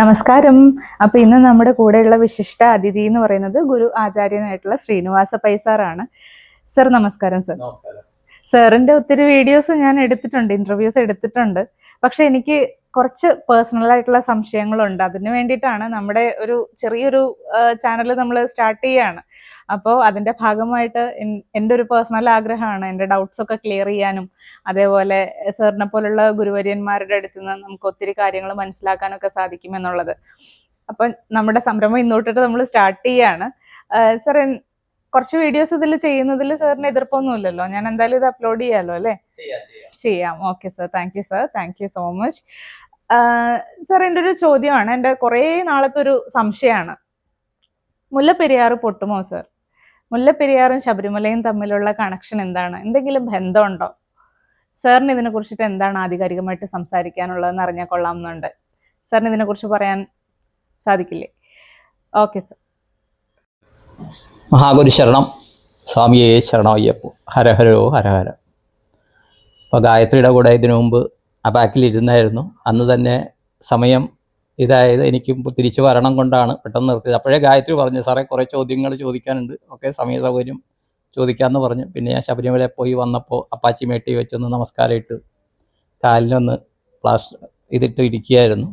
നമസ്കാരം. അപ്പൊ ഇന്ന് നമ്മുടെ കൂടെയുള്ള വിശിഷ്ട അതിഥി എന്ന് പറയുന്നത് ഗുരു ആചാര്യനായിട്ടുള്ള ശ്രീനിവാസ പൈസാറാണ് സർ നമസ്കാരം സർ. സാറിന്റെ ഒത്തിരി വീഡിയോസ് ഞാൻ എടുത്തിട്ടുണ്ട് ഇന്റർവ്യൂസ് എടുത്തിട്ടുണ്ട്. പക്ഷെ എനിക്ക് കുറച്ച് പേഴ്സണൽ ആയിട്ടുള്ള സംശയങ്ങളുണ്ട്. അതിന് വേണ്ടിയിട്ടാണ് നമ്മുടെ ഒരു ചെറിയൊരു ചാനൽ നമ്മൾ സ്റ്റാർട്ട് ചെയ്യാണ്. അപ്പോൾ അതിന്റെ ഭാഗമായിട്ട് എന്റെ ഒരു പേഴ്സണൽ ആഗ്രഹമാണ്. എന്റെ ഡൗട്ട്സ് ഒക്കെ ക്ലിയർ ചെയ്യാനും അതേപോലെ സാറിനെ പോലുള്ള ഗുരുവര്യന്മാരുടെ അടുത്ത് നിന്ന് നമുക്ക് ഒത്തിരി കാര്യങ്ങൾ മനസ്സിലാക്കാനൊക്കെ സാധിക്കും എന്നുള്ളത്. അപ്പം നമ്മുടെ സംരംഭം ഇന്നോട്ടിട്ട് നമ്മൾ സ്റ്റാർട്ട് ചെയ്യാണ്. സാർ കുറച്ച് വീഡിയോസ് ഇതിൽ ചെയ്യുന്നതിൽ സാറിന് എതിർപ്പൊന്നുമില്ലല്ലോ? ഞാൻ എന്തായാലും ഇത് അപ്ലോഡ് ചെയ്യാമല്ലോ അല്ലേ? ചെയ്യാം okay sir thank you sir thank you so much sir എന്റെ ഒരു ചോദ്യമാണ്. എന്റെ കുറേ നാളത്തെ ഒരു സംശയമാണ്. മുല്ലപ്പെരിയാർ പൊട്ടുമോ സാർ മുല്ലപ്പെരിയാറും ശബരിമലയും തമ്മിലുള്ള കണക്ഷൻ എന്താണ്? എന്തെങ്കിലും ബന്ധമുണ്ടോ? സാറിന് ഇതിനെ കുറിച്ചിട്ട് എന്താണ് ആധികാരികമായിട്ട് സംസാരിക്കാനുള്ളതെന്ന് അറിഞ്ഞാൽ കൊള്ളാം എന്നുണ്ട് സാറിന് ഇതിനെ കുറിച്ച് പറയാൻ സാധിക്കില്ലേ? ഓക്കെ സർ മഹാഗുരു ശരണം. സ്വാമിയെ ശരണം അയ്യപ്പോ ഹരഹരോ ഹരഹര. ഇപ്പോൾ ഗായത്രിയുടെ കൂടെ ഇതിനു മുമ്പ് ആ ബാക്കിലിരുന്നായിരുന്നു. അന്ന് തന്നെ സമയം ഇതായത് എനിക്ക് തിരിച്ചു വരണം കൊണ്ടാണ് പെട്ടെന്ന് നിർത്തിയത്. അപ്പോഴേ ഗായത്രി പറഞ്ഞു സാറേ കുറേ ചോദ്യങ്ങൾ ചോദിക്കാനുണ്ട്. ഒക്കെ സമയ സൗകര്യം ചോദിക്കാമെന്ന് പറഞ്ഞു. പിന്നെ ഞാൻ ശബരിമല പോയി വന്നപ്പോൾ അപ്പാച്ചി മേട്ടി വെച്ചൊന്ന് നമസ്കാരം ഇട്ട് കാലിനൊന്ന് പ്ലാസ്റ്റർ ഇതിട്ട് ഇരിക്കുകയായിരുന്നു.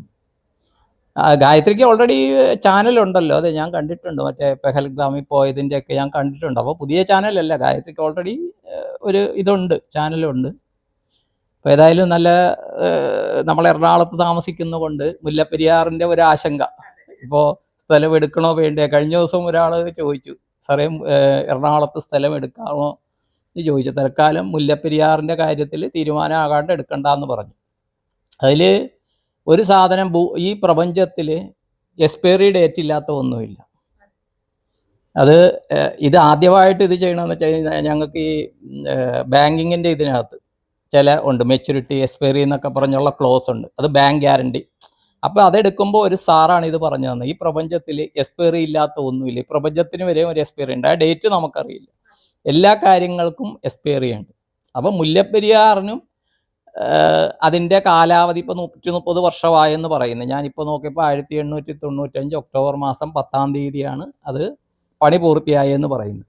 ഗായത്രിക്ക് ഓൾറെഡി ചാനലുണ്ടല്ലോ അതെ ഞാൻ കണ്ടിട്ടുണ്ട്. മറ്റേ പെഹൽഗ്രാമിൽ പോയതിന്റെയൊക്കെ ഞാൻ കണ്ടിട്ടുണ്ട്. അപ്പോൾ പുതിയ ചാനലല്ല ഗായത്രിക്ക് ഓൾറെഡി ഒരു ഇതുണ്ട്. ചാനലുണ്ട് അപ്പോൾ ഏതായാലും നല്ല നമ്മൾ എറണാകുളത്ത് താമസിക്കുന്നതുകൊണ്ട് മുല്ലപ്പെരിയാറിന്റെ ഒരു ആശങ്ക. ഇപ്പോൾ സ്ഥലം എടുക്കണോ വേണ്ടേ കഴിഞ്ഞ ദിവസം ഒരാൾ ചോദിച്ചു സാറേ എറണാകുളത്ത് സ്ഥലം എടുക്കാമോ? എന്ന് ചോദിച്ചു. തൽക്കാലം മുല്ലപ്പെരിയാറിന്റെ കാര്യത്തിൽ തീരുമാനമാകാണ്ട് എടുക്കണ്ട എന്ന് പറഞ്ഞു. അതിൽ ഒരു സാധനം ഭൂ ഈ പ്രപഞ്ചത്തിൽ എക്സ്പയറി ഡേറ്റ് ഇല്ലാത്ത ഒന്നുമില്ല. അത് ഇത് ആദ്യമായിട്ട് ഇത് ചെയ്യണമെന്ന് വെച്ച് കഴിഞ്ഞാൽ ഞങ്ങൾക്ക് ഈ ബാങ്കിങ്ങിന്റെ ഇതിനകത്ത് ചില ഉണ്ട്. മെച്യൂരിറ്റി എക്സ്പയറി എന്നൊക്കെ പറഞ്ഞുള്ള ക്ലോസ് ഉണ്ട്. അത് ബാങ്ക് ഗ്യാരണ്ടി അപ്പോൾ അതെടുക്കുമ്പോൾ ഒരു സാറാണ് ഇത് പറഞ്ഞു തന്നത്. ഈ പ്രപഞ്ചത്തിൽ എക്സ്പയറി ഇല്ലാത്ത ഒന്നുമില്ല. ഈ പ്രപഞ്ചത്തിന് വരെ ഒരു എക്സ്പയറി ഉണ്ട്. ആ ഡേറ്റ് നമുക്കറിയില്ല. എല്ലാ കാര്യങ്ങൾക്കും എക്സ്പയറി ഉണ്ട്. അപ്പോൾ മുല്ലപ്പെരിയാറിനും അതിന്റെ കാലാവധി ഇപ്പോൾ നൂറ്റി മുപ്പത് വർഷമായെന്ന് പറയുന്നത് ഞാനിപ്പോൾ നോക്കിയപ്പോൾ ആയിരത്തി എണ്ണൂറ്റി തൊണ്ണൂറ്റഞ്ച് ഒക്ടോബർ മാസം പത്താം തീയതിയാണ് അത് പണി പൂർത്തിയായെന്ന് പറയുന്നത്.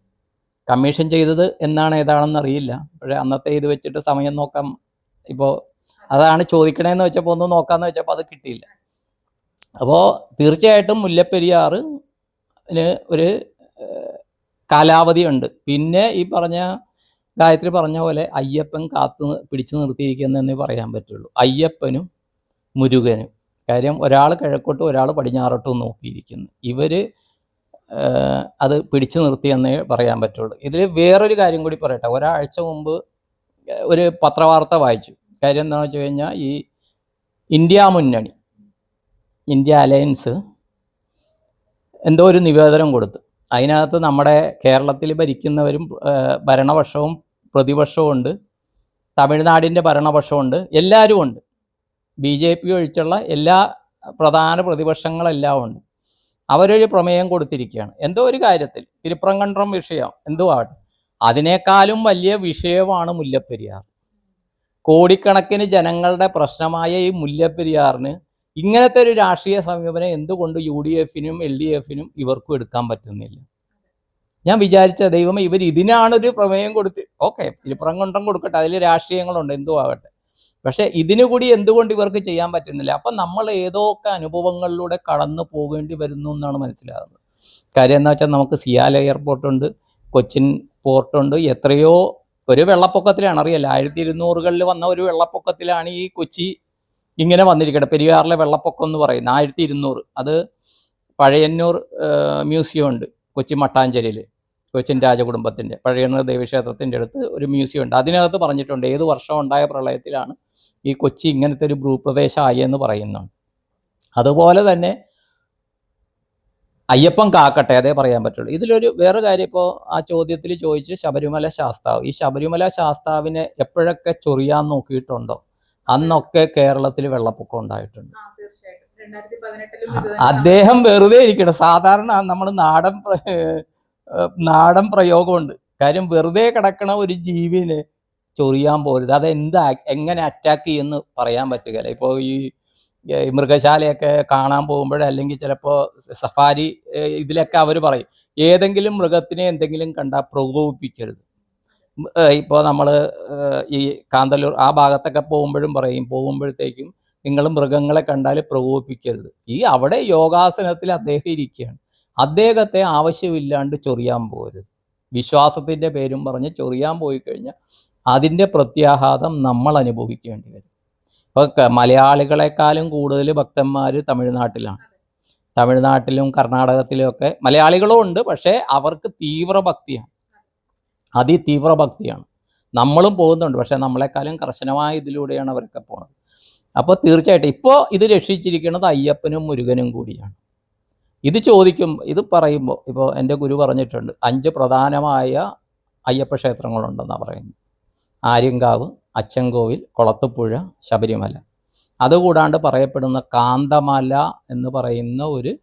കമ്മീഷൻ ചെയ്തത് എന്നാണ് ഏതാണെന്ന് അറിയില്ല. പക്ഷേ അന്നത്തെ ഇത് വെച്ചിട്ട് സമയം നോക്കാം. ഇപ്പോൾ അതാണ് ചോദിക്കണേന്ന് വെച്ചപ്പോൾ ഒന്ന് നോക്കാമെന്ന് വെച്ചപ്പോൾ അത് കിട്ടിയില്ല. അപ്പോൾ തീർച്ചയായിട്ടും മുല്ലപ്പെരിയാറിന് ഒരു കാലാവധിയുണ്ട്. പിന്നെ ഈ പറഞ്ഞ ഗായത്രി പറഞ്ഞ പോലെ അയ്യപ്പൻ കാത്തു പിടിച്ചു നിർത്തിയിരിക്കുന്നതെന്നേ പറയാൻ പറ്റുള്ളൂ. അയ്യപ്പനും മുരുകനും. കാര്യം ഒരാൾ കിഴക്കോട്ടും ഒരാൾ പടിഞ്ഞാറോട്ടും നോക്കിയിരിക്കുന്നു. ഇവർ അത് പിടിച്ചു നിർത്തിയെന്നേ പറയാൻ പറ്റുള്ളൂ. ഇതിൽ വേറൊരു കാര്യം കൂടി പറയട്ടെ. ഒരാഴ്ച മുമ്പ് ഒരു പത്രവാർത്ത വായിച്ചു. കാര്യം എന്താണെന്ന് വെച്ച് കഴിഞ്ഞാൽ ഈ ഇന്ത്യ മുന്നണി ഇന്ത്യ അലയൻസ് എന്തോ ഒരു നിവേദനം കൊടുത്തു. അതിനകത്ത് നമ്മുടെ കേരളത്തിൽ ഭരിക്കുന്നവരും ഭരണപക്ഷവും പ്രതിപക്ഷവും ഉണ്ട്. തമിഴ്നാടിന്റെ ഭരണപക്ഷമുണ്ട് എല്ലാവരും ഉണ്ട്. ബി ജെ പി ഒഴിച്ചുള്ള എല്ലാ പ്രധാന പ്രതിപക്ഷങ്ങളെല്ലാം ഉണ്ട്. അവരൊരു പ്രമേയം കൊടുത്തിരിക്കുകയാണ്. എന്തോ ഒരു കാര്യത്തിൽ തിരുപ്രങ്കണ്ഠം വിഷയം എന്തോ ആവട്ടെ. അതിനേക്കാളും വലിയ വിഷയമാണ് മുല്ലപ്പെരിയാർ. കോടിക്കണക്കിന് ജനങ്ങളുടെ പ്രശ്നമായ ഈ മുല്ലപ്പെരിയാറിന് ഇങ്ങനത്തെ ഒരു രാഷ്ട്രീയ സമീപനം എന്തുകൊണ്ട് യു ഡി എഫിനും എൽ ഡി എഫിനും ഇവർക്കും എടുക്കാൻ പറ്റുന്നില്ല? ഞാൻ വിചാരിച്ച ദൈവമേ ഇവർ ഇതിനാണൊരു പ്രമേയം കൊടുത്ത് ഓക്കെ തിരുപ്രങ്കണ്ഠം കൊടുക്കട്ടെ അതിൽ രാഷ്ട്രീയങ്ങളുണ്ട് എന്തോ ആവട്ടെ. പക്ഷെ ഇതിനു കൂടി എന്തുകൊണ്ട് ഇവർക്ക് ചെയ്യാൻ പറ്റുന്നില്ല? അപ്പം നമ്മൾ ഏതൊക്കെ അനുഭവങ്ങളിലൂടെ കടന്നു പോകേണ്ടി വരുന്നു എന്നാണ് മനസ്സിലാകുന്നത്. കാര്യം എന്താ വെച്ചാൽ നമുക്ക് സിയാല എയർപോർട്ടുണ്ട് കൊച്ചിൻ പോർട്ടുണ്ട് എത്രയോ ഒരു വെള്ളപ്പൊക്കത്തിലാണ്. അറിയല്ല ആയിരത്തി ഇരുന്നൂറുകളിൽ വന്ന ഒരു വെള്ളപ്പൊക്കത്തിലാണ് ഈ കൊച്ചി ഇങ്ങനെ വന്നിരിക്കുന്നത്. പെരിയാറിലെ വെള്ളപ്പൊക്കം എന്ന് പറയുന്നത് ആയിരത്തി ഇരുന്നൂറ് അത് പഴയന്നൂർ മ്യൂസിയം ഉണ്ട് കൊച്ചി മട്ടാഞ്ചേരിയിൽ കൊച്ചിൻ രാജകുടുംബത്തിന്റെ പഴയന്നൂർ ദേവീക്ഷേത്രത്തിന്റെ അടുത്ത് ഒരു മ്യൂസിയം ഉണ്ട്. അതിനകത്ത് പറഞ്ഞിട്ടുണ്ട് ഏത് വർഷം ഉണ്ടായ പ്രളയത്തിലാണ് ഈ കൊച്ചി ഇങ്ങനത്തെ ഒരു ഭൂപ്രദേശമായി എന്ന് പറയുന്നുണ്ട്. അതുപോലെ തന്നെ അയ്യപ്പൻ കാക്കട്ടെ അതേ പറയാൻ പറ്റുള്ളൂ. ഇതിലൊരു വേറെ കാര്യം ഇപ്പോൾ ആ ചോദ്യത്തിൽ ചോദിച്ച് ശബരിമല ശാസ്താവ്. ഈ ശബരിമല ശാസ്താവിനെ എപ്പോഴൊക്കെ ചൊറിയാൻ നോക്കിയിട്ടുണ്ടോ? അന്നൊക്കെ കേരളത്തിൽ വെള്ളപ്പൊക്കം ഉണ്ടായിട്ടുണ്ട്. അദ്ദേഹം വെറുതെ ഇരിക്കണം സാധാരണ നമ്മൾ നാടൻ നാടൻ പ്രയോഗമുണ്ട്. കാര്യം വെറുതെ കിടക്കണ ഒരു ജീവിനെ ചൊറിയാൻ പോരുത്. അത് എന്താ എങ്ങനെ അറ്റാക്ക് ചെയ്യുന്നു പറയാൻ പറ്റുകയില്ല. ഇപ്പോൾ ഈ മൃഗശാലയൊക്കെ കാണാൻ പോകുമ്പോൾ അല്ലെങ്കിൽ ചിലപ്പോൾ സഫാരി ഇതിലൊക്കെ അവർ പറയും ഏതെങ്കിലും മൃഗത്തിനെ എന്തെങ്കിലും കണ്ടാൽ പ്രകോപിപ്പിക്കരുത്. ഇപ്പോൾ നമ്മൾ ഈ കാന്തല്ലൂർ ആ ഭാഗത്തൊക്കെ പോകുമ്പോഴും പറയും പോകുമ്പോഴത്തേക്കും നിങ്ങൾ മൃഗങ്ങളെ കണ്ടാൽ പ്രകോപിപ്പിക്കരുത് ഈ അവിടെ യോഗാസനത്തിൽ അദ്ദേഹം ഇരിക്കുകയാണ്. അദ്ദേഹത്തെ ആവശ്യമില്ലാണ്ട് ചൊറിയാൻ പോകരുത് വിശ്വാസത്തിന്റെ പേരും പറഞ്ഞ് ചൊറിയാൻ പോയി കഴിഞ്ഞാൽ അതിന്റെ പ്രത്യാഘാതം നമ്മൾ അനുഭവിക്കേണ്ടി വരും. ഇപ്പോൾ മലയാളികളെക്കാളും കൂടുതൽ ഭക്തന്മാർ തമിഴ്നാട്ടിലാണ്. തമിഴ്നാട്ടിലും കർണാടകത്തിലും ഒക്കെ മലയാളികളും ഉണ്ട് പക്ഷേ അവർക്ക് തീവ്രഭക്തിയാണ്. അതിതീവ്രഭക്തിയാണ്. അതിതീവ്ര ഭക്തിയാണ് നമ്മളും പോകുന്നുണ്ട് പക്ഷേ നമ്മളെക്കാളും കർശനമായ ഇതിലൂടെയാണ് അവരൊക്കെ പോണത് അപ്പോൾ തീർച്ചയായിട്ടും ഇപ്പോൾ ഇത് രക്ഷിച്ചിരിക്കുന്നത് അയ്യപ്പനും മുരുകനും കൂടിയാണ്. ഇത് ചോദിക്കും ഇത് പറയുമ്പോൾ ഇപ്പോൾ എന്റെ ഗുരു പറഞ്ഞിട്ടുണ്ട് അഞ്ച് പ്രധാനമായ അയ്യപ്പ ക്ഷേത്രങ്ങളുണ്ടെന്നാണ് പറയുന്നത്. ആര്യങ്കാവ് അച്ചൻകോവിൽ കൊളത്തുപുഴ ശബരിമല. അതുകൂടാണ്ട് പറയപ്പെടുന്ന കാന്തമല എന്ന് പറയുന്ന ഒരു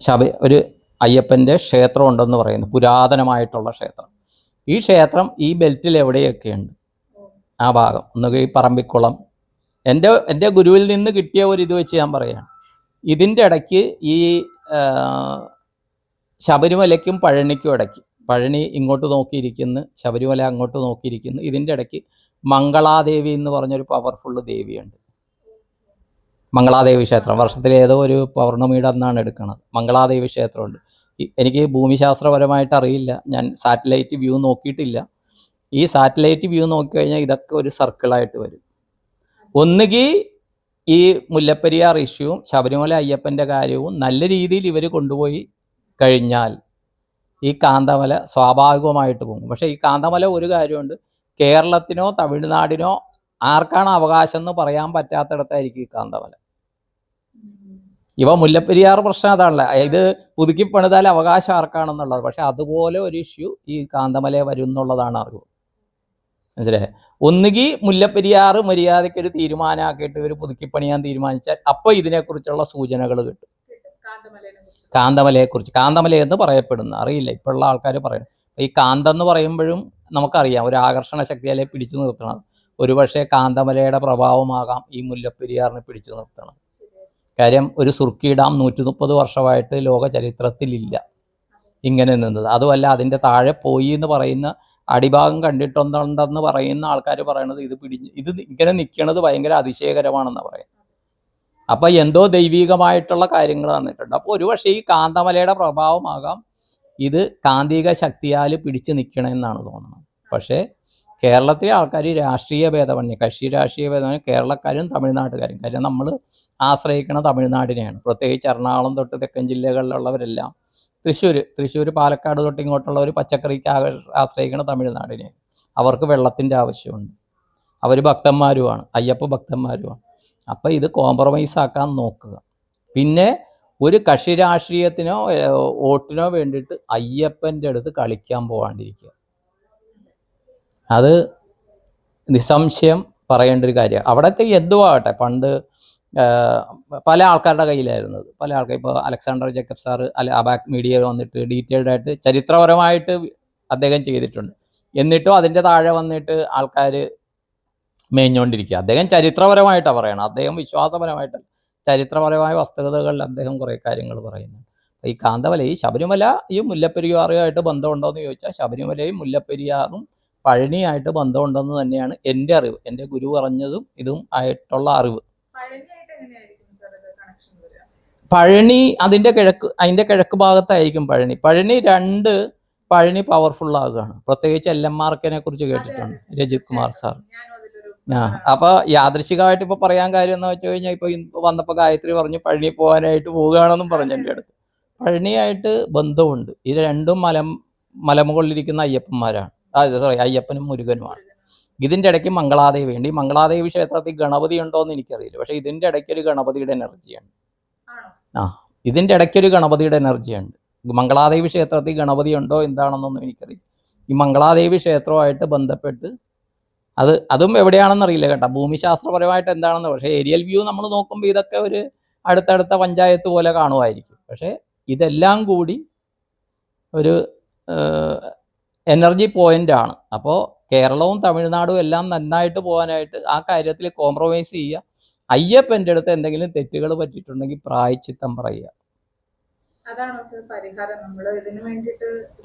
ശബ ഒരു അയ്യപ്പന്റെ ക്ഷേത്രം ഉണ്ടെന്ന് പറയുന്നു. പുരാതനമായിട്ടുള്ള ക്ഷേത്രം. ഈ ക്ഷേത്രം ഈ ബെൽറ്റിൽ എവിടെയൊക്കെയുണ്ട്? ആ ഭാഗം. ഒന്നുകിൽ പറമ്പിക്കുളം. എന്റെ എന്റെ ഗുരുവിൽ നിന്ന് കിട്ടിയ ഒരു ഇത് വെച്ച് ഞാൻ പറയുകയാണ് ഇതിന്റെ ഇടയ്ക്ക് ഈ ശബരിമലയ്ക്കും പഴനിക്കും ഇടയ്ക്ക് പഴനി ഇങ്ങോട്ട് നോക്കിയിരിക്കുന്നു ശബരിമല അങ്ങോട്ട് നോക്കിയിരിക്കുന്നു. ഇതിന്റെ ഇടയ്ക്ക് മംഗളാദേവി എന്ന് പറഞ്ഞൊരു പവർഫുള്ള് ദേവിയുണ്ട്. മംഗളാദേവി ക്ഷേത്രം. വർഷത്തിൽ ഏതോ ഒരു പൗർണമിയുടെ അന്നാണ് എടുക്കുന്നത്. മംഗളാദേവി ക്ഷേത്രമുണ്ട്. എനിക്ക് ഭൂമിശാസ്ത്രപരമായിട്ട് അറിയില്ല. ഞാൻ സാറ്റലൈറ്റ് വ്യൂ നോക്കിയിട്ടില്ല. ഈ സാറ്റലൈറ്റ് വ്യൂ നോക്കിക്കഴിഞ്ഞാൽ ഇതൊക്കെ ഒരു സർക്കിളായിട്ട് വരും. ഒന്നുകിൽ ഈ മുല്ലപ്പെരിയാർ ഇഷ്യൂവും ശബരിമല അയ്യപ്പന്റെ കാര്യവും നല്ല രീതിയിൽ ഇവർ കൊണ്ടുപോയി കഴിഞ്ഞാൽ ഈ കാന്തമല സ്വാഭാവികമായിട്ട് പോകും പക്ഷേ ഈ കാന്തമല ഒരു കാര്യമുണ്ട്. കേരളത്തിനോ തമിഴ്നാടിനോ ആർക്കാണ് അവകാശം എന്ന് പറയാൻ പറ്റാത്തിടത്തായിരിക്കും ഈ കാന്തമല. ഇവ മുല്ലപ്പെരിയാർ പ്രശ്നം അതാണല്ലേ. ഇത് പുതുക്കി പണിതാൽ അവകാശം ആർക്കാണെന്നുള്ളത്. പക്ഷെ അതുപോലെ ഒരു ഇഷ്യൂ ഈ കാന്തമല വരും എന്നുള്ളതാണ് അറിവ്. മനസ്സിലായേ? ഒന്നുകിൽ മുല്ലപ്പെരിയാർ മര്യാദയ്ക്ക് ഒരു തീരുമാനമാക്കിയിട്ട് ഇവർ പുതുക്കി പണിയാൻ തീരുമാനിച്ചാൽ അപ്പോൾ ഇതിനെക്കുറിച്ചുള്ള സൂചനകൾ കിട്ടും. കാന്തമലയെക്കുറിച്ച്. കാന്തമല എന്ന് പറയപ്പെടുന്നു അറിയില്ല ഇപ്പോഴുള്ള ആൾക്കാർ പറയുന്നു ഈ കാന്തം എന്ന് പറയുമ്പോഴും നമുക്കറിയാം ഒരു ആകർഷണ ശക്തിയാലെ പിടിച്ചു നിർത്തണം ഒരുപക്ഷെ കാന്തമലയുടെ പ്രഭാവമാകാം ഈ മുല്ലപ്പെരിയാറിനെ പിടിച്ചു നിർത്തണം. കാര്യം ഒരു സുർക്കി ഡാം നൂറ്റി മുപ്പത് വർഷമായിട്ട് ലോക ചരിത്രത്തിലില്ല ഇങ്ങനെ നിന്നത്. അതുമല്ല അതിന്റെ താഴെ പോയി എന്ന് പറയുന്ന അടിഭാഗം കണ്ടിട്ടുണ്ടെന്ന് പറയുന്ന ആൾക്കാർ പറയണത് ഇത് പിടി ഇത് ഇങ്ങനെ നിൽക്കണത് ഭയങ്കര അതിശയകരമാണെന്നാണ് പറയാം അപ്പം എന്തോ ദൈവികമായിട്ടുള്ള കാര്യങ്ങൾ തന്നിട്ടുണ്ട്. അപ്പോൾ ഒരുപക്ഷെ ഈ കാന്തമലയുടെ പ്രഭാവമാകാം ഇത് കാന്തിക ശക്തിയാൽ പിടിച്ചു നിൽക്കണമെന്നാണ് തോന്നുന്നത്. പക്ഷേ കേരളത്തിലെ ആൾക്കാർ രാഷ്ട്രീയ ഭേദമന്യ കക്ഷി രാഷ്ട്രീയ ഭേദമന്യ കേരളക്കാരും തമിഴ്നാട്ടുകാരും കാര്യം നമ്മൾ ആശ്രയിക്കുന്ന തമിഴ്നാടിനെയാണ്. പ്രത്യേകിച്ച് എറണാകുളം തൊട്ട് തെക്കൻ ജില്ലകളിലുള്ളവരെല്ലാം തൃശ്ശൂർ തൃശ്ശൂർ പാലക്കാട് തൊട്ട് ഇങ്ങോട്ടുള്ളവർ പച്ചക്കറിക്ക് ആശ്രയിക്കുന്ന തമിഴ്നാടിനെ അവർക്ക് വെള്ളത്തിന്റെ ആവശ്യമുണ്ട്. അവർ ഭക്തന്മാരുമാണ് അയ്യപ്പ ഭക്തന്മാരുമാണ്. അപ്പോൾ ഇത് കോംപ്രമൈസ് ആക്കാൻ നോക്കുക. പിന്നെ ഒരു കക്ഷി രാഷ്ട്രീയത്തിനോ വോട്ടിനോ വേണ്ടിയിട്ട് അയ്യപ്പന്റെ അടുത്ത് കളിക്കാൻ പോകാണ്ടിരിക്കുക അത് നിസ്സംശയം പറയേണ്ട ഒരു കാര്യമാണ്. അവിടത്തെ എന്തുവാകട്ടെ പണ്ട് പല ആൾക്കാരുടെ കയ്യിലായിരുന്നത്. പല ആൾക്കാർ ഇപ്പോൾ അലക്സാണ്ടർ ജേക്കബ് സാറ് അല്ല അബാക് മീഡിയ വന്നിട്ട് ഡീറ്റെയിൽഡ് ആയിട്ട് ചരിത്രപരമായിട്ട് അദ്ദേഹം ചെയ്തിട്ടുണ്ട്. എന്നിട്ടും അതിന്റെ താഴെ വന്നിട്ട് ആൾക്കാർ മേഞ്ഞുകൊണ്ടിരിക്കുക. അദ്ദേഹം ചരിത്രപരമായിട്ടാണ് പറയണം അദ്ദേഹം വിശ്വാസപരമായിട്ട് ചരിത്രപരമായ വസ്തുതകളിൽ അദ്ദേഹം കുറേ കാര്യങ്ങൾ പറയുന്നു. ഈ കാന്തവല ഈ ശബരിമല ഈ മുല്ലപ്പെരിയാറുമായിട്ട് ബന്ധമുണ്ടോ എന്ന് ചോദിച്ചാൽ ശബരിമലയും മുല്ലപ്പെരിയാറും പഴനിയായിട്ട് ബന്ധമുണ്ടെന്ന് തന്നെയാണ് എന്റെ അറിവ്. എന്റെ ഗുരു പറഞ്ഞതും ഇതും ആയിട്ടുള്ള അറിവ്. പഴനി അതിന്റെ കിഴക്ക് അതിന്റെ കിഴക്ക് ഭാഗത്തായിരിക്കും പഴനി. പഴനി രണ്ട് പഴനി പവർഫുൾ ആകുകയാണ്. പ്രത്യേകിച്ച് എൽ എം മാർക്കിനെ കുറിച്ച് കേട്ടിട്ടുണ്ട്. രജിത് കുമാർ സാർ. അപ്പൊ യാദൃശികമായിട്ട് ഇപ്പൊ പറയാൻ കാര്യം എന്ന് വെച്ച് കഴിഞ്ഞാൽ ഇപ്പൊ വന്നപ്പോ ഗായത്രി പറഞ്ഞു പഴനി പോകാനായിട്ട് പോവുകയാണെന്നും പറഞ്ഞു എന്റെ അടുത്ത്. പഴനിയായിട്ട് ബന്ധമുണ്ട്. ഇത് രണ്ടും മല മലമുകളിലിരിക്കുന്ന അയ്യപ്പന്മാരാണ്. അതായത് സോറി അയ്യപ്പനും മുരുകനുമാണ്. ഇതിന്റെ ഇടയ്ക്ക് മംഗളാദേവി ഉണ്ട്. ഈ മംഗളാദേവി ക്ഷേത്രത്തിൽ ഗണപതി ഉണ്ടോ എന്ന് എനിക്കറിയില്ല. പക്ഷേ ഇതിന്റെ ഇടയ്ക്ക് ഒരു ഗണപതിയുടെ എനർജിയാണ് ആ ഇതിന്റെ ഇതിന്റെ ഇടയ്ക്കൊരു ഗണപതിയുടെ എനർജിയുണ്ട് മംഗളാദേവി ക്ഷേത്രത്തിൽ ഗണപതി ഉണ്ടോ എന്താണെന്നൊന്നും എനിക്കറിയില്ല. ഈ മംഗളാദേവി ക്ഷേത്രമായിട്ട് ബന്ധപ്പെട്ട് അത് അതും എവിടെയാണെന്ന് അറിയില്ല കേട്ടോ. ഭൂമിശാസ്ത്രപരമായിട്ട് എന്താണെന്ന് പക്ഷേ ഏരിയൽ വ്യൂ നമ്മൾ നോക്കുമ്പോൾ ഇതൊക്കെ ഒരു അടുത്തടുത്ത പഞ്ചായത്ത് പോലെ കാണുമായിരിക്കും. പക്ഷേ ഇതെല്ലാം കൂടി ഒരു എനർജി പോയിന്റ് ആണ്. അപ്പോൾ കേരളവും തമിഴ്നാടും എല്ലാം നന്നായിട്ട് പോകാനായിട്ട് ആ കാര്യത്തിൽ കോംപ്രമൈസ് ചെയ്യുക. അയ്യപ്പന്റെ അടുത്ത് എന്തെങ്കിലും തെറ്റുകൾ പറ്റിയിട്ടുണ്ടെങ്കിൽ പ്രായച്ചിത്തം പറയുക.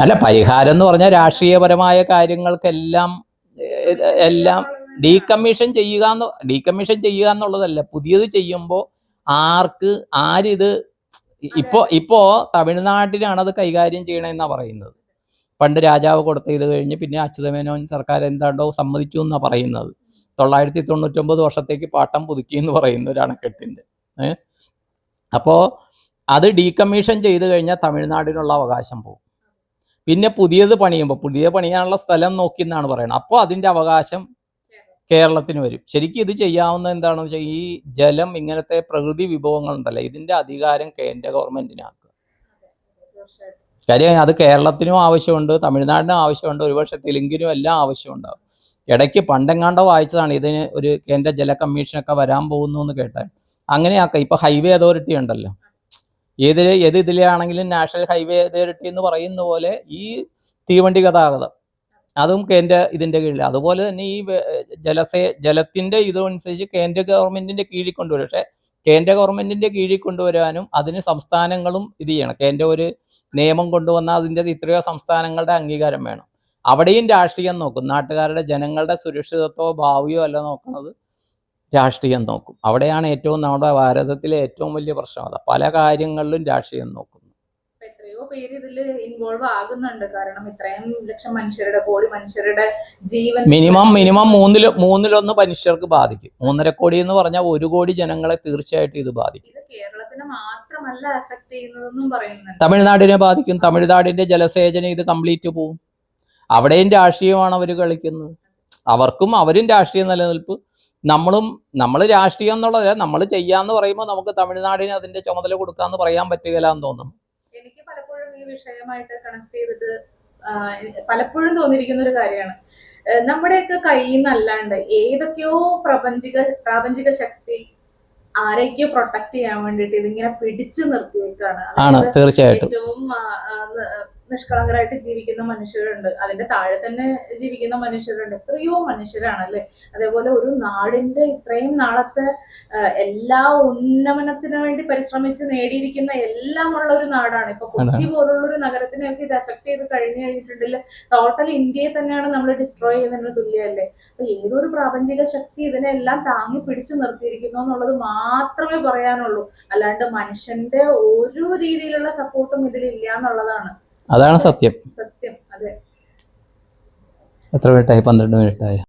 അല്ല പരിഹാരം എന്ന് പറഞ്ഞാൽ രാഷ്ട്രീയപരമായ കാര്യങ്ങൾക്കെല്ലാം എല്ലാം ഡീകമ്മീഷൻ ചെയ്യുക എന്ന് ഡീകമ്മീഷൻ ചെയ്യുക എന്നുള്ളതല്ല പുതിയത് ചെയ്യുമ്പോൾ ആർക്ക് ആരിത് ഇപ്പോ ഇപ്പോ തമിഴ്നാട്ടിലാണ് അത് കൈകാര്യം ചെയ്യണമെന്നാ പറയുന്നത്. പണ്ട് രാജാവ് കൊടുത്ത ഇത് കഴിഞ്ഞ് പിന്നെ അച്യുതമേനോൻ സർക്കാർ എന്താണ്ടോ സമ്മതിച്ചു എന്നാണ് പറയുന്നത്. തൊള്ളായിരത്തി തൊണ്ണൂറ്റൊമ്പത് വർഷത്തേക്ക് പാട്ടം പുതുക്കി എന്ന് പറയുന്ന ഒരു അണക്കെട്ടിന്റെ. ഏഹ് അപ്പോൾ അത് ഡീകമ്മീഷൻ ചെയ്ത് കഴിഞ്ഞാൽ തമിഴ്നാടിനുള്ള അവകാശം പോകും. പിന്നെ പുതിയത് പണിയുമ്പോൾ പുതിയ പണിയാനുള്ള സ്ഥലം നോക്കി എന്നാണ് പറയുന്നത്. അപ്പോൾ അതിന്റെ അവകാശം കേരളത്തിന് വരും. ശരിക്കും ഇത് ചെയ്യാവുന്ന എന്താണെന്ന് വെച്ചാൽ ഈ ജലം ഇങ്ങനത്തെ പ്രകൃതി വിഭവങ്ങൾ ഉണ്ടല്ലോ ഇതിന്റെ അധികാരം കേന്ദ്ര ഗവൺമെന്റിനാക്കുക കാര്യം അത് കേരളത്തിനും ആവശ്യമുണ്ട് തമിഴ്നാടിനും ആവശ്യമുണ്ട് ഒരുപക്ഷെ തെലുങ്കിനും എല്ലാം ആവശ്യമുണ്ടാവും. ഇടയ്ക്ക് പണ്ടെങ്ങാണ്ടോ വായിച്ചതാണ് ഇതിന് ഒരു കേന്ദ്ര ജല കമ്മീഷനൊക്കെ വരാൻ പോകുന്നു എന്ന് കേട്ടാൽ. അങ്ങനെയാക്കാം. ഇപ്പൊ ഹൈവേ അതോറിറ്റി ഉണ്ടല്ലോ. ഏത് ഏത് ഇതിലാണെങ്കിലും നാഷണൽ ഹൈവേ അതോറിറ്റി എന്ന് പറയുന്ന പോലെ ഈ തീവണ്ടി ഗതാഗതം അതും കേന്ദ്ര ഇതിന്റെ കീഴിൽ. അതുപോലെ തന്നെ ഈ ജലസേ ജലത്തിന്റെ ഇതനുസരിച്ച് കേന്ദ്ര ഗവൺമെന്റിന്റെ കീഴിൽ കൊണ്ടുവരും. പക്ഷേ കേന്ദ്ര ഗവൺമെന്റിന്റെ കീഴിൽ കൊണ്ടുവരാനും അതിന് സംസ്ഥാനങ്ങളും ഇത് ചെയ്യണം. കേന്ദ്ര ഒരു നിയമം കൊണ്ടുവന്നാൽ അതിന്റെ ഇത്രയോ സംസ്ഥാനങ്ങളുടെ അംഗീകാരം വേണം. അവിടെയും രാഷ്ട്രീയം നോക്കും. നാട്ടുകാരുടെ ജനങ്ങളുടെ സുരക്ഷിതത്വമോ ഭാവിയോ അല്ല നോക്കുന്നത്. രാഷ്ട്രീയം നോക്കും. അവിടെയാണ് ഏറ്റവും നമ്മുടെ ഭാരതത്തിലെ ഏറ്റവും വലിയ പ്രശ്നം അതാ. പല കാര്യങ്ങളിലും രാഷ്ട്രീയം നോക്കുന്നു. എത്രയോ പേര് ഇതിൽ ഇൻവോൾവ് ആകുന്നുണ്ട്. കാരണം ഇത്രയും ലക്ഷം മനുഷ്യരുടെ കോടി മനുഷ്യരുടെ ജീവൻ മിനിമം മിനിമം മൂന്നിൽ മൂന്നിലൊന്ന് മനുഷ്യർക്ക് ബാധിക്കും. മൂന്നര കോടി എന്ന് പറഞ്ഞാൽ ഒരു കോടി ജനങ്ങളെ തീർച്ചയായിട്ടും ഇത് ബാധിക്കും. കേരളത്തിനെ മാത്രമല്ല എഫക്ട് ചെയ്യുന്നതെന്നും പറയുന്നുണ്ട്. തമിഴ്നാടിനെ ബാധിക്കും. തമിഴ്നാടിന്റെ ജലസേചനം ഇത് കംപ്ലീറ്റ് പോവും. അവിടെയും രാഷ്ട്രീയമാണ് അവർ കളിക്കുന്നത്. അവർക്കും അവരും രാഷ്ട്രീയ നിലനിൽപ്പ്. നമ്മളും നമ്മൾ രാഷ്ട്രീയം എന്നുള്ളത് നമ്മൾ ചെയ്യാന്ന് പറയുമ്പോൾ നമുക്ക് തമിഴ്നാടിന് അതിന്റെ ചുമതല കൊടുക്കാന്ന് പറയാൻ പറ്റുകയില്ല എന്ന് തോന്നുന്നു എനിക്ക് പലപ്പോഴും ഈ വിഷയമായിട്ട് കണക്ട് ചെയ്തത് പലപ്പോഴും തോന്നിയിരിക്കുന്ന ഒരു കാര്യമാണ്. നമ്മുടെയൊക്കെ കയ്യിൽ നിന്നല്ലാണ്ട് ഏതൊക്കെയോ പ്രപഞ്ചിക പ്രാപഞ്ചിക ശക്തി ആരെയൊക്കെയോ പ്രൊട്ടക്ട് ചെയ്യാൻ വേണ്ടിയിട്ട് ഇതിങ്ങനെ പിടിച്ചു നിർത്തിയേക്കാണ്. ആണ് തീർച്ചയായിട്ടും. ഏറ്റവും നിഷ്കളങ്കരായിട്ട് ജീവിക്കുന്ന മനുഷ്യരുണ്ട്. അതിന്റെ താഴെ തന്നെ ജീവിക്കുന്ന മനുഷ്യരുണ്ട്. എത്രയോ മനുഷ്യരാണ് അല്ലെ അതേപോലെ ഒരു നാടിന്റെ ഇത്രയും നാളത്തെ എല്ലാ ഉന്നമനത്തിനു വേണ്ടി പരിശ്രമിച്ച് നേടിയിരിക്കുന്ന എല്ലാം ഉള്ള ഒരു നാടാണ്. ഇപ്പൊ കൊച്ചി പോലുള്ള ഒരു നഗരത്തിനെയൊക്കെ ഇത് എഫക്ട് ചെയ്ത് കഴിഞ്ഞു കഴിഞ്ഞിട്ടുണ്ടെങ്കിൽ ടോട്ടൽ ഇന്ത്യയെ തന്നെയാണ് നമ്മൾ ഡിസ്ട്രോയ് ചെയ്യുന്നതിന് തുല്യമല്ലേ? അപ്പൊ ഏതൊരു പ്രാപഞ്ചിക ശക്തി ഇതിനെല്ലാം താങ്ങി പിടിച്ചു നിർത്തിയിരിക്കുന്നു എന്നുള്ളത് മാത്രമേ പറയാനുള്ളൂ. അല്ലാണ്ട് മനുഷ്യന്റെ ഒരു രീതിയിലുള്ള സപ്പോർട്ടും ഇതിലില്ല എന്നുള്ളതാണ്. അതാണ് സത്യം. സത്യം അതെ. എത്ര മിനിറ്റായി പന്ത്രണ്ട് മിനിറ്റായി